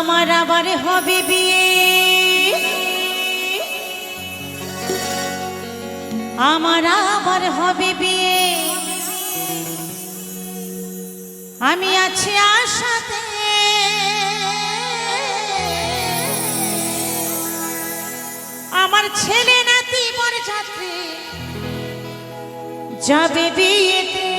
আমার আবার হবে বিয়ে। আমার আবার হবে বিয়ে। আমি আছি আশাতে। আমার ছেলে নাতি যাত্রী যাবে বিয়েতে।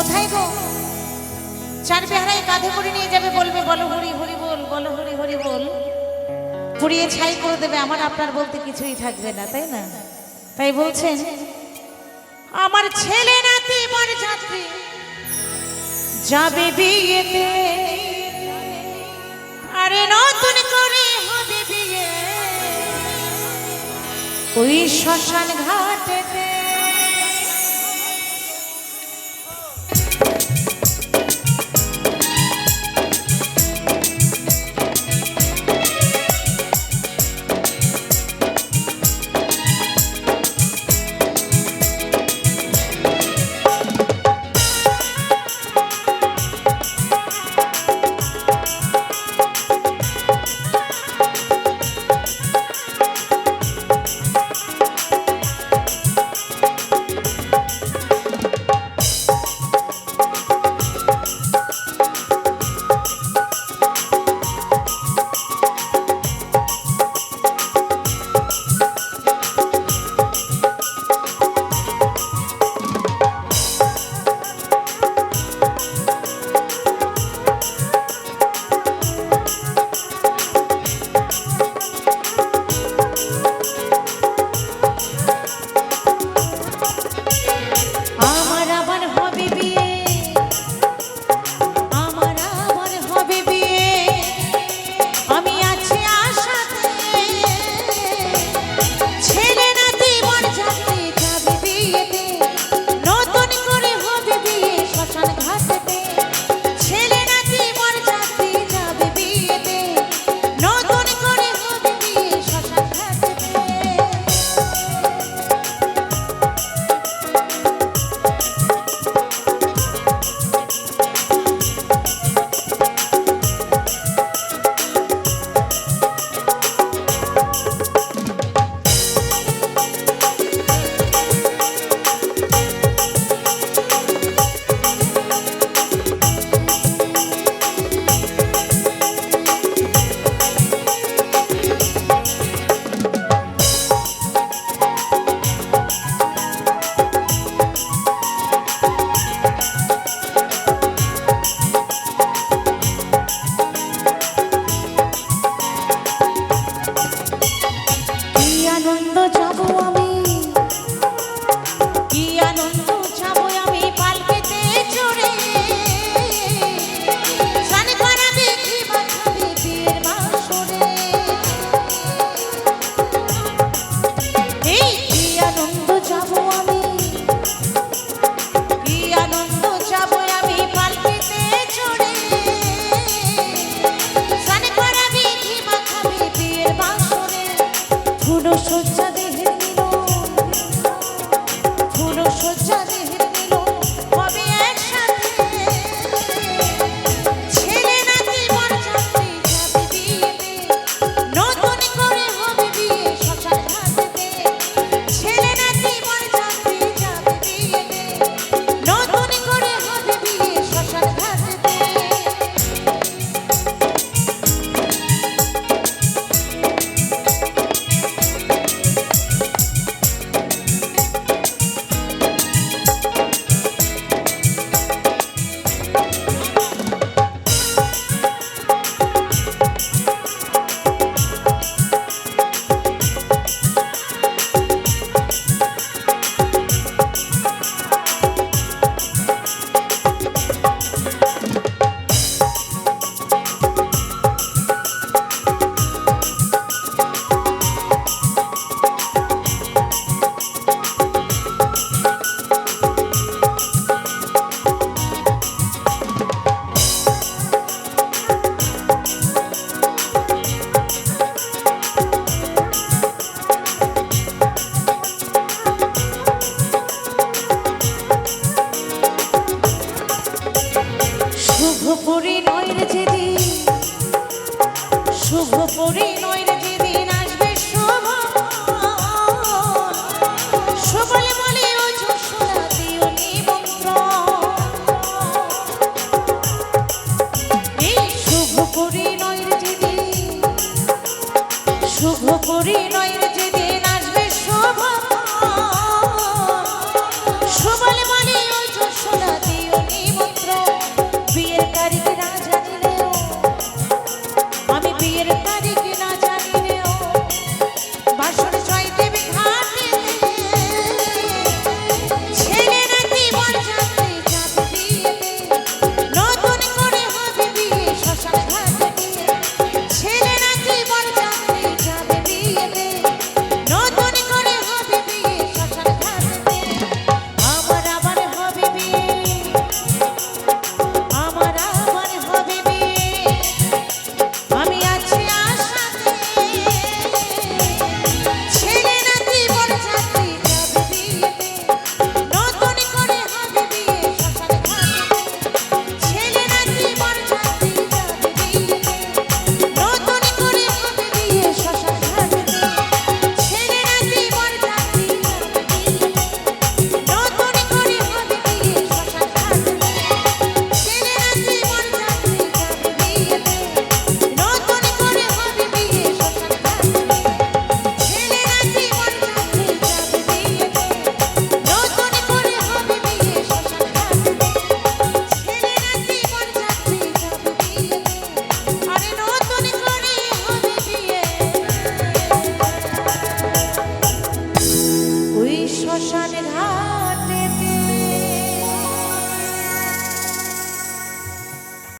কোথায় গো? চার বেহারায় কাঁধে করে নিয়ে যাবে বলবে, বলো হরি হরি বল, বলো হরি হরি বল। পুড়িয়ে ছাই করে দেবে, আমার আপনার বলতে কিছুই থাকবে না, তাই না? তাই বলছেন, আমার ছেলে নাতি বর যাত্রী, যাবে বিয়েতে। আরে নতুন করে হবে বিয়ে। ওই শ্মশান ঘাটেতে